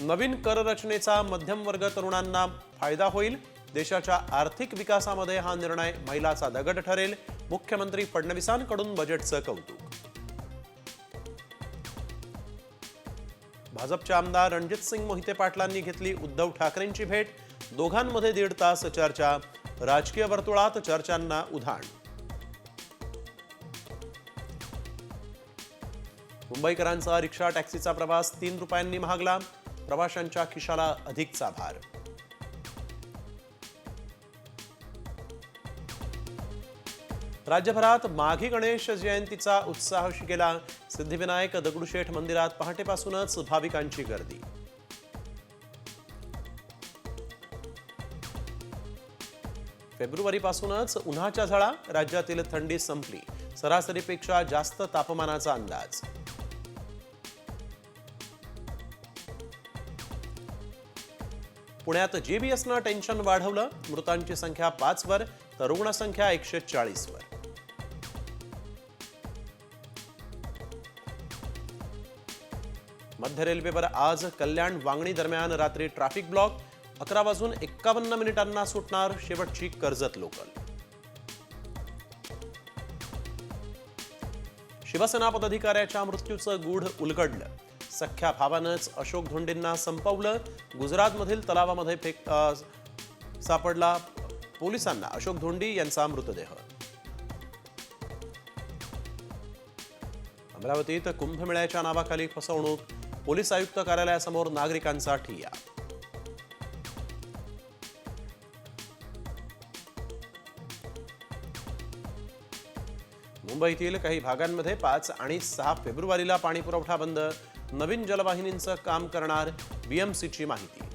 नवीन कररचनेचा मध्यमवर्ग मध्यम वर्ग तरुणांना फायदा होईल. देशाच्या आर्थिक विकासामध्ये हा निर्णय मैलाचा दगड ठरेल. मुख्यमंत्री फडणवीसांकडून बजेटचं कौतुक. भाजपचे आमदार रणजित सिंग मोहिते पाटलांनी घेतली उद्धव ठाकरेंची भेट. दोघांमध्ये दीड तास चर्चा. राजकीय वर्तुळात चर्चांना उधाण. मुंबईकरांचा रिक्षा टॅक्सीचा प्रवास तीन रुपयांनी महागला. प्रवाशांच्या खिशाला अधिकचा भार. राज्यभरात माघी गणेश जयंतीचा उत्साह शिकेला सिद्धिविनायक दगडूशेठ मंदिरात पहाटेपासूनच भाविकांची गर्दी. फेब्रुवारीपासूनच उन्हाच्या झळा राज्यातील थंडी संपली. सरासरीपेक्षा जास्त तापमानाचा अंदाज. पुण्यात जेबीएसनं टेन्शन वाढवलं मृतांची संख्या पाच वर तर रुग्णसंख्या एकशे चाळीस वर. मध्य रेल्वेवर आज कल्याण वांगणी दरम्यान रात्री ट्रॅफिक ब्लॉक अकरा वाजून एक्कावन्न मिनिटांना सुटणार शेवटची कर्जत लोकल. शिवसेना पदाधिकाऱ्याच्या मृत्यूचं गूढ उलगडलं. सख्या भावानंच अशोक धोंडेंना संपवलं. गुजरातमधील तलावामध्ये फेक सापडला पोलिसांना. अशोक धोंडी यांचा मृतदेह. अमरावतीत कुंभमेळ्याच्या नावाखाली फसवणूक. पोलीस आयुक्त कार्यालयासमोर नागरिकांचा ठिय्या. मुंबईतील काही भागांमध्ये पाच आणि सहा फेब्रुवारीला पाणीपुरवठा बंद. नवीन जलवाहिनींचं काम करणार बीएमसीची माहिती.